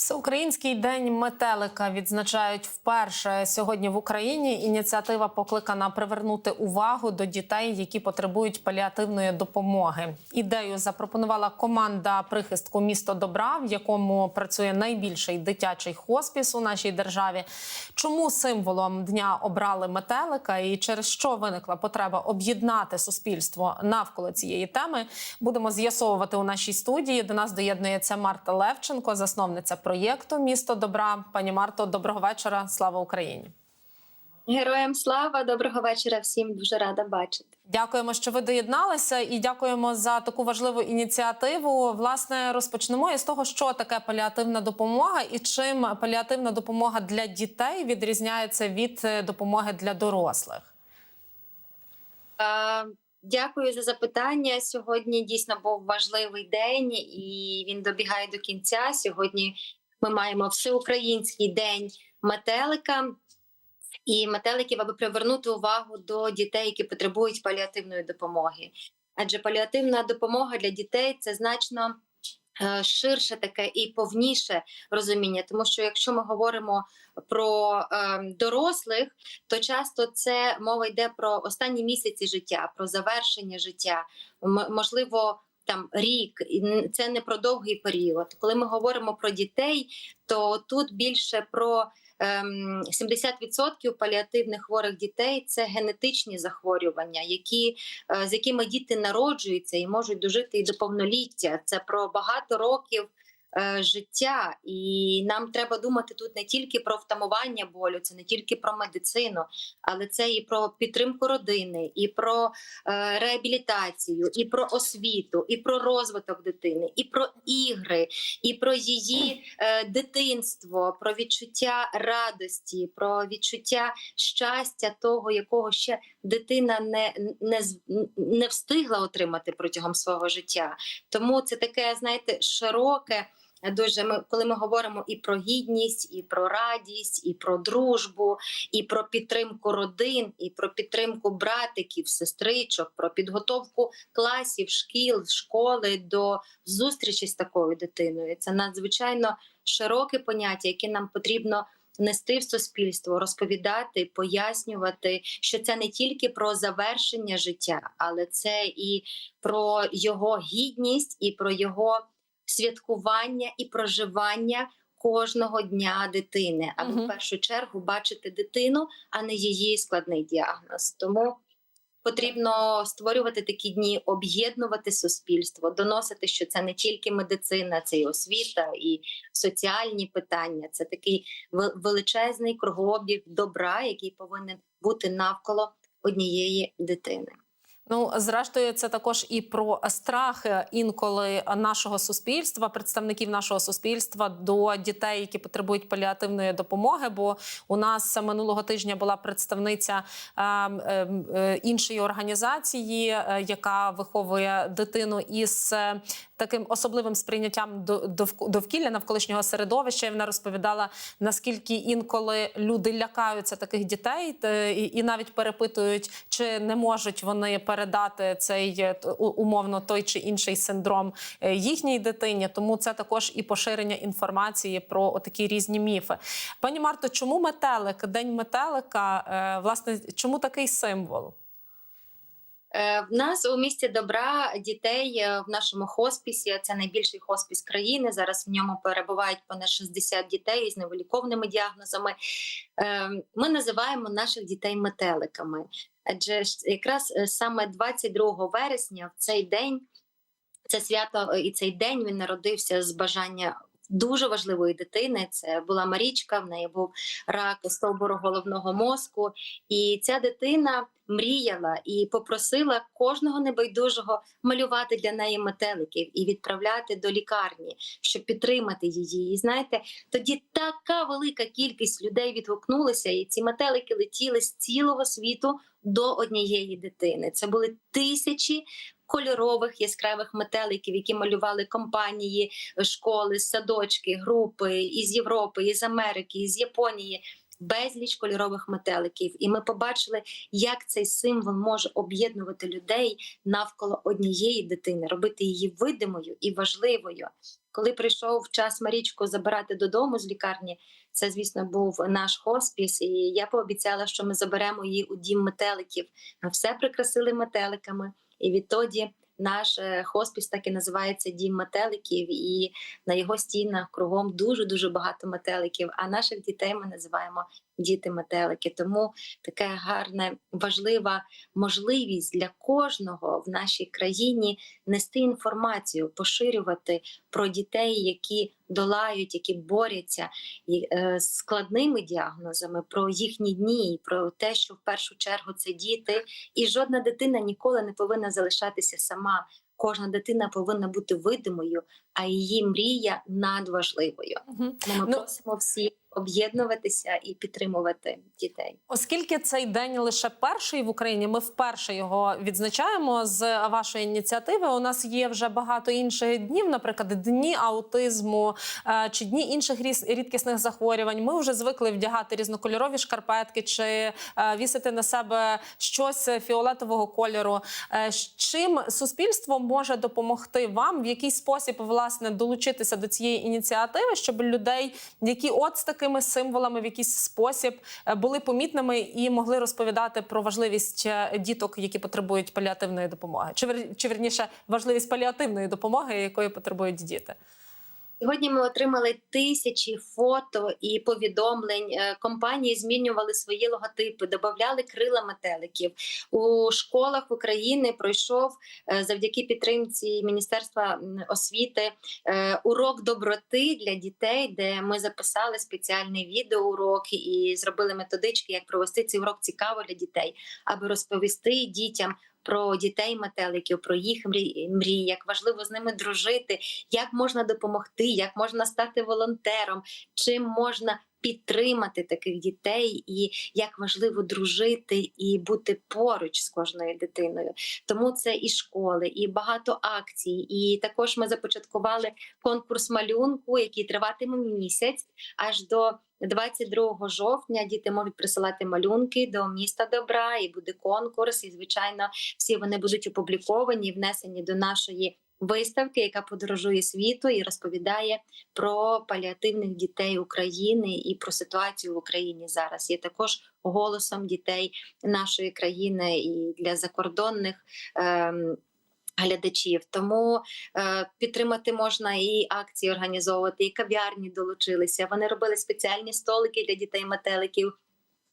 Всеукраїнський день метелика відзначають вперше сьогодні в Україні. Ініціатива покликана привернути увагу до дітей, які потребують паліативної допомоги. Ідею запропонувала команда прихистку місто добра, в якому працює найбільший дитячий хоспіс у нашій державі. Чому символом дня обрали метелика і через що виникла потреба об'єднати суспільство навколо цієї теми? Будемо з'ясовувати у нашій студії. До нас доєднується Марта Левченко, засновниця проєкту Місто добра. Пані Марто, доброго вечора. Слава Україні! Героям слава, доброго вечора всім. Дуже рада бачити. Dякуємо, що ви доєдналися, і дякуємо за таку важливу ініціативу. Власне, розпочнемо із того, що таке паліативна допомога і чим паліативна допомога для дітей відрізняється від е, допомоги для дорослих. Е, Дякую за запитання. Сьогодні дійсно був важливий день, і він добігає до кінця. Сьогодні ми маємо всеукраїнський день метелика. І метеликів, аби привернути увагу до дітей, які потребують паліативної допомоги. Адже паліативна допомога для дітей це значно е, ширше таке і повніше розуміння. Тому що якщо ми говоримо про е, дорослих, то часто це мова йде про останні місяці життя, про завершення життя, можливо. Там рік це не про довгий період. Коли ми говоримо про дітей, то тут більше про ем, 70% паліативних хворих дітей це генетичні захворювання, які, е, з якими діти народжуються і можуть дожити і до повноліття. Це про багато років. Е, Життя, і нам треба думати тут не тільки про втамування болю, це не тільки про медицину, але це і про підтримку родини, і про е, реабілітацію, і про освіту, і про розвиток дитини, і про ігри, і про її е, дитинство, про відчуття радості, про відчуття щастя, того, якого ще дитина не, не, не встигла отримати протягом свого життя. Тому це таке, знаєте, широке. Дуже ми, коли ми говоримо і про гідність, і про радість, і про дружбу, і про підтримку родин, і про підтримку братиків, сестричок, про підготовку класів, шкіл, школи до зустрічі з такою дитиною. Це надзвичайно широке поняття, яке нам потрібно нести в суспільство, розповідати, пояснювати, що це не тільки про завершення життя, але це і про його гідність, і про його святкування і проживання. Кожного дня дитини, аби Мгм. в першу чергу бачити дитину, а не її складний діагноз. Тому потрібно створювати такі дні, об'єднувати суспільство, доносити, що це не тільки медицина, це і освіта, і соціальні питання. Це такий величезний кругообіг добра, який повинен бути навколо однієї дитини. Ну, зрештою, це також і про страх інколи нашого суспільства, представників нашого суспільства до дітей, які потребують паліативної допомоги. Бо у нас минулого тижня була представниця е, е, іншої організації, е, яка виховує дитину із е, таким особливим сприйняттям до довк- довкілля навколишнього середовища. І вона розповідала, наскільки інколи люди лякаються таких дітей, те- і, навіть перепитують, чи не можуть вони передати цей е, умовно той чи інший синдром е, їхній дитині. Тому це також і поширення інформації про такі різні міфи. Пані Марто, чому метелик, день метелика? е, Власне, чому такий символ? В нас у місті добра дітей в нашому хоспісі. Це найбільший хоспіс країни. Зараз в ньому перебувають понад 60 дітей з невиліковними діагнозами. Е, Ми називаємо наших дітей метеликами. Адже якраз е, саме 22 вересня, в цей день, це свято е, і цей день він народився з бажання. Дуже важливої дитини це була Марічка. В неї був рак стовбуру головного мозку, і ця дитина мріяла і попросила кожного небайдужого малювати для неї метеликів і відправляти до лікарні, щоб підтримати її. І знаєте, тоді така велика кількість людей відгукнулися, і ці метелики летіли з цілого світу до однієї дитини. Це були тисячі. Кольорових яскравих метеликів, які малювали компанії, школи, садочки, групи із Європи, із Америки, із Японії, безліч кольорових метеликів. І ми побачили, як цей символ може об'єднувати людей навколо однієї дитини, робити її видимою і важливою. Коли прийшов час Марічку забирати додому з лікарні, це, звісно, був наш хоспіс, і я пообіцяла, що ми заберемо її у дім метеликів. Ми все прикрасили метеликами, і відтоді наш е, хоспіс так і називається Дім метеликів, і на його стінах кругом дуже дуже багато метеликів. А наших дітей ми називаємо діти метелики. Тому таке гарне, важлива можливість для кожного в нашій країні нести інформацію, поширювати про дітей, які долають, які борються е, з складними діагнозами, про їхні дні, і про те, що в першу чергу це діти, і жодна дитина ніколи не повинна залишатися сама. Кожна дитина повинна бути видимою, а її мрія надважливою. Тому ми Ну- просимо всіх об'єднуватися і підтримувати дітей. Оскільки цей день лише перший в Україні, ми вперше його відзначаємо з вашої ініціативи. У нас є вже багато інших днів, наприклад, дні аутизму е, чи дні інших рідкісних захворювань. Ми вже звикли вдягати різнокольорові шкарпетки чи е, вісити на себе щось фіолетового кольору. Е, Чим суспільство може допомогти вам, в який спосіб власне долучитися до цієї ініціативи, щоб людей, які от з такими символами в якийсь спосіб е, були помітними і могли розповідати про важливість е, діток, які потребують паліативної допомоги, чи вер- чи верніше важливість паліативної допомоги, якої потребують діти. Сьогодні ми отримали тисячі фото і повідомлень. Е, Компанії змінювали свої логотипи, додавали крила метеликів. У школах України пройшов е, завдяки підтримці Міністерства освіти е, урок доброти для дітей, де ми записали спеціальний відеоурок і зробили методички, як провести цей урок цікаво для дітей, аби розповісти дітям. Про дітей метеликів, про їх мрії, як важливо з ними дружити, як можна допомогти, як можна стати волонтером, чим можна підтримати таких дітей, і як важливо дружити і бути поруч з кожною дитиною. Тому це і школи, і багато акцій. І також ми започаткували конкурс малюнку, який триватиме місяць аж до. 22 жовтня діти можуть присилати малюнки до міста добра, і буде конкурс. І звичайно, всі вони будуть опубліковані, внесені до нашої виставки, яка подорожує світу і розповідає про паліативних дітей України і про ситуацію в Україні зараз. Є також голосом дітей нашої країни і для закордонних. Ем, Глядачів тому е, підтримати можна і акції організовувати, і кав'ярні долучилися. Вони робили спеціальні столики для дітей метеликів.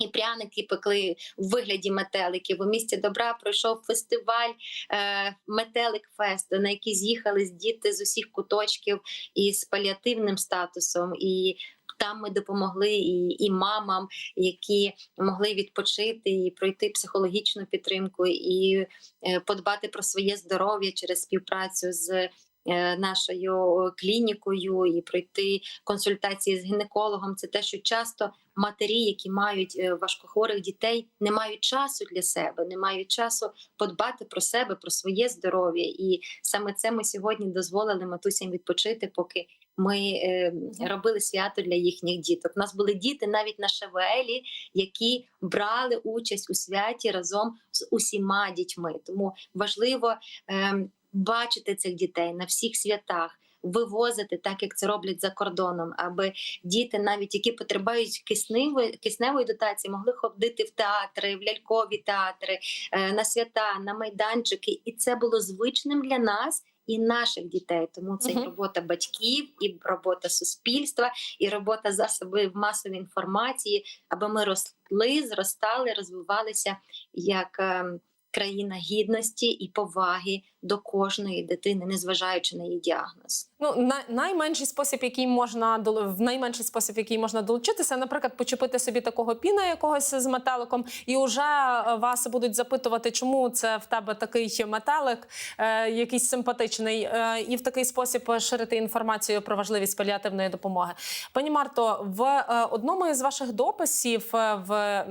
І пряники пекли в вигляді метеликів. У місті добра пройшов фестиваль е, Метелик Фест, на який з'їхались діти з усіх куточків із паліативним статусом. І там ми допомогли і, і мамам, які могли відпочити і пройти психологічну підтримку, і е, подбати про своє здоров'я через співпрацю з. Е, Нашою клінікою і пройти консультації з гінекологом це те, що часто матері, які мають е, важкохворих дітей, не мають часу для себе, не мають часу подбати про себе, про своє здоров'я. І саме це ми сьогодні дозволили матусям відпочити, поки ми е, робили свято для їхніх діток. У нас були діти навіть на ШВЛі, які брали участь у святі разом з усіма дітьми. Тому важливо е, бачити цих дітей на всіх святах. Вивозити так, як це роблять за кордоном, аби діти, навіть які потребують кисневої кисневої дотації, могли ходити в театри, в лялькові театри, е, на свята, на майданчики, і це було звичним для нас і наших дітей. Тому це і робота батьків, і робота суспільства, і робота засобів масової інформації, аби ми росли, зростали, розвивалися як е, країна гідності і поваги до кожної дитини, незважаючи на її діагноз. Ну, на найменший спосіб, який можна в найменший спосіб, який можна долучитися, наприклад, почепити собі такого піна якогось з метеликом, і вже е, вас будуть запитувати, чому це в тебе такий метелик, е, якийсь симпатичний, е, і в такий спосіб ширити інформацію про важливість паліативної допомоги. Пані Марто, в е, одному із ваших дописів е, в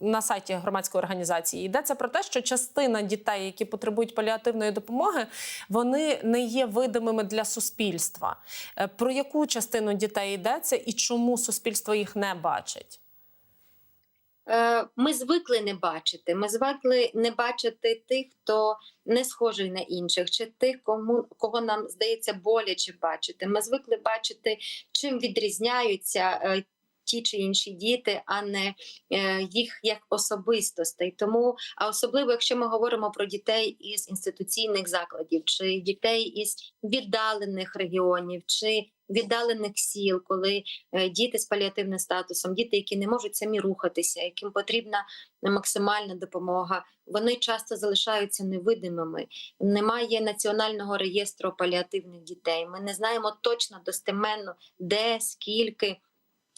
на сайті громадської організації йдеться про те, що частина дітей, які потребують паліативної допомоги, вони не є видимими для суспільства. Е, Про яку частину дітей йдеться і чому суспільство їх не бачить? е, ми звикли не бачити. Ми звикли не бачити тих, хто не схожий на інших, чи тих, кому кого нам здається боляче бачити. Ми звикли бачити, чим відрізняються. Ті чи інші діти, а не е, їх як особистостей. Тому, а особливо, якщо ми говоримо про дітей із інституційних закладів, чи дітей із віддалених регіонів, чи віддалених сіл, коли е, діти з паліативним статусом, діти, які не можуть самі рухатися, яким потрібна максимальна допомога, вони часто залишаються невидимими. Немає національного реєстру паліативних дітей. Ми не знаємо точно достеменно, де скільки.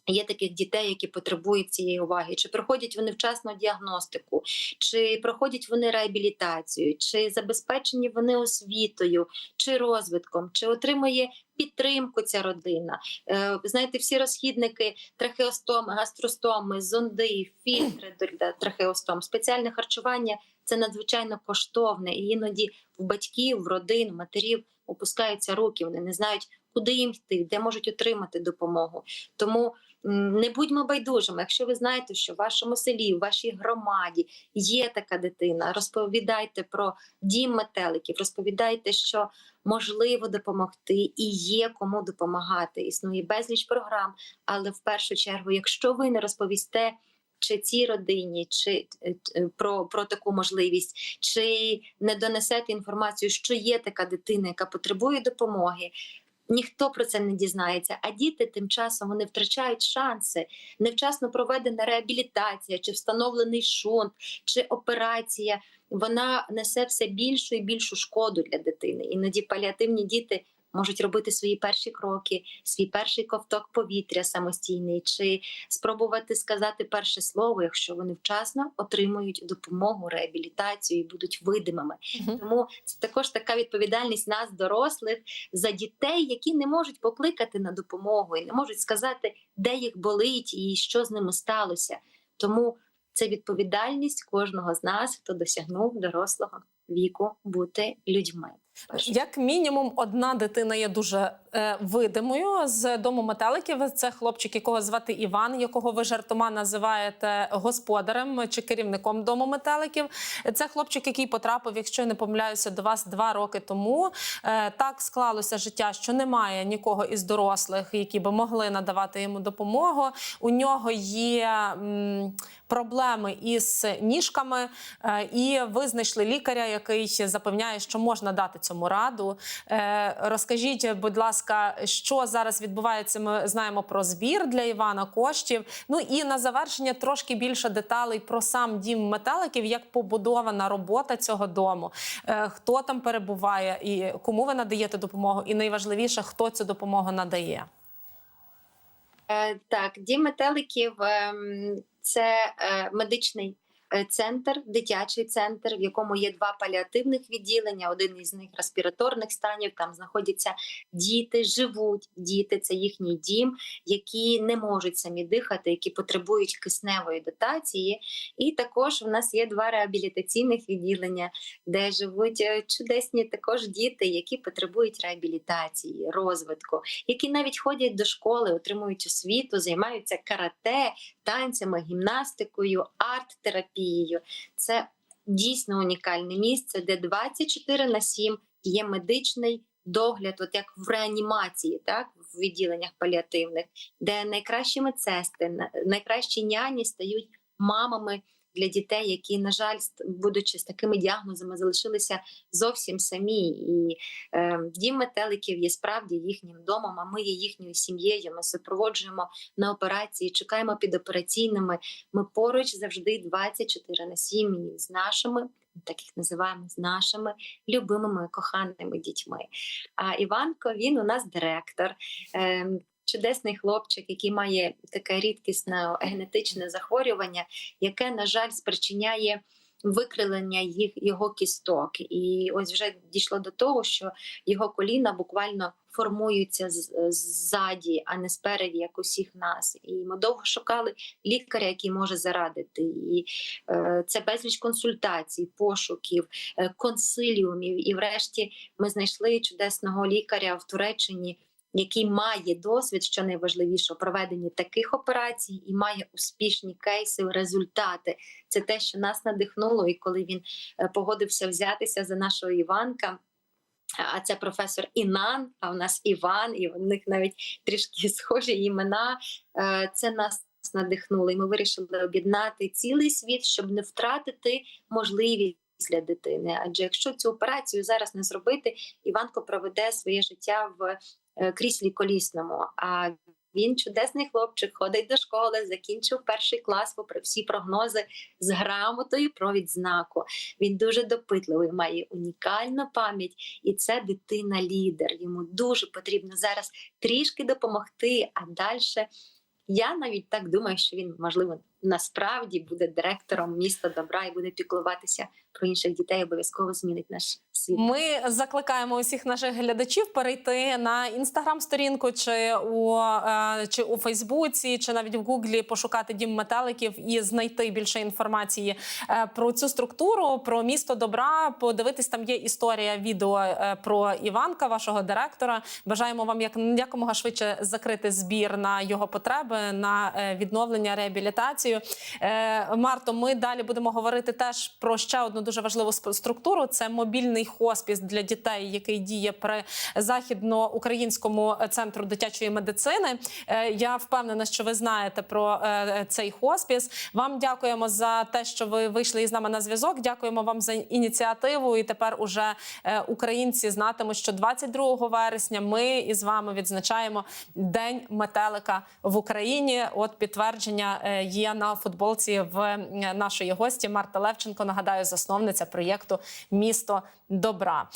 Є таких дітей, які потребують цієї уваги, чи проходять вони вчасну діагностику, чи проходять вони реабілітацію, чи забезпечені вони освітою, чи розвитком, чи отримує підтримку ця родина. Е, знаєте, всі розхідники, трахеостоми, гастростоми, зонди, фільтри для трахеостом, спеціальне харчування це надзвичайно коштовне, і іноді в батьків, в родин, матерів опускаються руки. Вони не знають, куди їм йти, де можуть отримати допомогу. Тому не будьмо байдужими. Якщо ви знаєте, що в вашому селі, в вашій громаді є така дитина, розповідайте про дім метеликів, розповідайте, що можливо допомогти і є кому допомагати. Існує безліч програм, але в першу чергу, якщо ви не розповісте. Чи цій родині, чи е, е, про, про таку можливість, чи не донесете інформацію, що є така дитина, яка потребує допомоги, ніхто про це не дізнається. А діти тим часом вони втрачають шанси. Невчасно проведена реабілітація, чи встановлений шунт, чи операція. Вона несе все більшу і більшу шкоду для дитини. Іноді паліативні діти можуть робити свої перші кроки, свій перший ковток повітря самостійний, чи спробувати сказати перше слово, якщо вони вчасно отримують допомогу, реабілітацію і будуть видимими. Мгм. Тому це також така відповідальність нас, дорослих, за дітей, які не можуть покликати на допомогу і не можуть сказати, де їх болить і що з ними сталося. Тому це відповідальність кожного з нас, хто досягнув дорослого віку, бути людьми. Як мінімум, одна дитина є дуже е, видимою з дому метеликів. Це хлопчик, якого звати Іван, якого ви жартома називаєте господарем чи керівником дому метеликів. Це хлопчик, який потрапив, якщо я не помиляюся, до вас два роки тому. Е, так склалося життя, що немає нікого із дорослих, які би могли надавати йому допомогу. У нього є м, проблеми із ніжками, е, і ви знайшли лікаря, який запевняє, що можна дати цьому раду. Е, Розкажіть, будь ласка, що зараз відбувається? Ми знаємо про збір для Івана коштів. Ну і на завершення трошки більше деталей про сам дім метеликів, як побудована робота цього дому, Е, хто там перебуває і кому ви надаєте допомогу, і найважливіше, хто цю допомогу надає. Е, Так, дім метеликів ем, це медичний центр, дитячий центр, в якому є два паліативних відділення. Один із них респіраторних станів. Там знаходяться діти, живуть діти. Це їхній дім, які не можуть самі дихати, які потребують кисневої дотації. І також в нас є два реабілітаційних відділення, де живуть е, чудесні також діти, які потребують реабілітації, розвитку, які навіть ходять до школи, отримують освіту, займаються карате, танцями, гімнастикою, арт-терапією. Це дійсно унікальне місце, де 24 на 7 є медичний догляд, от як в реанімації, так в відділеннях паліативних, де найкращі медсестри, найкращі няні стають мамами для дітей, які, на жаль, будучи з такими діагнозами, залишилися зовсім самі. І е, дім метеликів є справді їхнім домом. А ми є їхньою сім'єю. Ми супроводжуємо на операції, чекаємо під операційними. Ми поруч завжди 24 на 7 з нашими. Так їх називаємо з нашими любимими коханими дітьми. А Іванко він у нас директор, е, чудесний хлопчик, який має таке рідкісне генетичне захворювання, яке, на жаль, спричиняє викрилення їх його кісток. І ось вже дійшло до того, що його коліна буквально формуються ззаді, а не спереді, як усіх нас. І ми довго шукали лікаря, який може зарадити. І е, це безліч консультацій, пошуків, е, консиліумів. І врешті ми знайшли чудесного лікаря в Туреччині. Який має досвід, що найважливіше у проведенні таких операцій, і має успішні кейси, результати. Це те, що нас надихнуло, і коли він е, погодився взятися за нашого Іванка. А це професор Інан, а в нас Іван, і в них навіть трішки схожі імена. Е, Це нас надихнуло. І ми вирішили об'єднати цілий світ, щоб не втратити можливість для дитини. Адже якщо цю операцію зараз не зробити, Іванко проведе своє життя в кріслі колісному. А він чудесний хлопчик, ходить до школи, закінчив перший клас, попри всі прогнози з грамотою про відзнаку. Він дуже допитливий, має унікальну пам'ять, і це дитина-лідер. Йому дуже потрібно зараз трішки допомогти. А далі я навіть так думаю, що він можливо насправді буде директором міста добра і буде піклуватися про інших дітей. Обов'язково змінить наш світ. Ми закликаємо усіх наших глядачів перейти на інстаграм-сторінку чи у е, чи у Фейсбуці, чи навіть в Гуглі пошукати дім метеликів і знайти більше інформації е, про цю структуру, про місто добра. Подивитись, там є історія відео е, про Іванка, вашого директора. Бажаємо вам як якомога швидше закрити збір на його потреби на відновлення реабілітацію. Е, Марто, ми далі будемо говорити теж про ще одну дуже важливу структуру. Це мобільний хоспіс для дітей, який діє при західноукраїнському центру дитячої медицини. Е, Я впевнена, що ви знаєте про е, цей хоспіс. Вам дякуємо за те, що ви вийшли із нами на зв'язок. Дякуємо вам за ініціативу. І тепер уже е, українці знатимуть, що 22 вересня ми із вами відзначаємо День метелика в Україні. От підтвердження е, є на футболці в нашої гості Марта Левченко. Нагадаю, засновниця проєкту Місто добра.